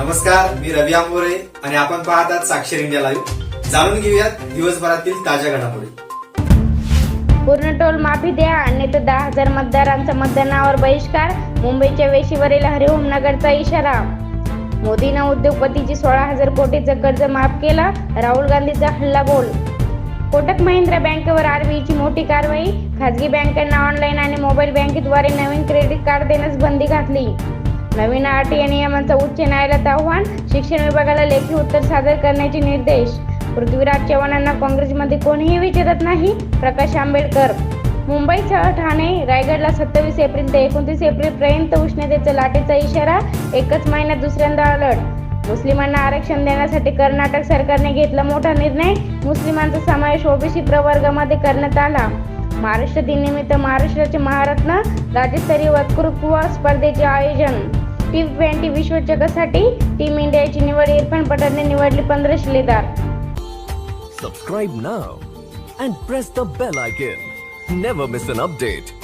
नमस्कार मी रवी आंबोरे आणि आपण पाहतात साक्षर इंडिया लाईव्ह. जाणून घेऊयात दिवसभरातील ताज्या घडामोडी. पूर्ण टोल माफी द्या अन्यथा दहा हजार मतदारांचा मतदानावर बहिष्कार मुंबईच्या वेशीवरील हरिओम नगरचा इशारा. मोदीनं उद्योगपतीची सोळा हजार कोटीचं कर्ज माफ केला राहुल गांधीचा हल्ला बोल. कोटक महिंद्रा बँकेवर आरबीआयची मोठी कारवाई खासगी बँकांना ऑनलाईन आणि मोबाईल बँकेद्वारे नवीन क्रेडिट कार्ड देण्यास बंदी घातली. नवीन आरटीए नियमांचं उच्च न्यायालयात आव्हान शिक्षण विभागाला लेखी उत्तर सादर करण्याचे निर्देश. पृथ्वीराज चव्हाणांना काँग्रेसमध्ये कोणीही विचारत नाही? प्रकाश आंबेडकर. मुंबईसह ठाणे रायगडला सत्तावीस एप्रिल ते एकोणतीस एप्रिल पर्यंत उष्णतेचा लाटेचा इशारा एकच महिन्यात दुसऱ्यांदा अलर्ट. मुस्लिमांना आरक्षण देण्यासाठी कर्नाटक सरकारने घेतला मोठा निर्णय. मुस्लिमांचा समावेश ओबीसी प्रवर्गामध्ये करण्यात आला. महाराष्ट्र दिननिमित्त महाराष्ट्राचे महारत्न राज्यस्तरीय वक्तृत्व स्पर्धेचे आयोजन. टी ट्वेंटी विश्वचकासाठी टीम इंडियाची निवड इरफान पठाणने निवडली 15 शिलेदार. Subscribe now and press the bell icon never miss an update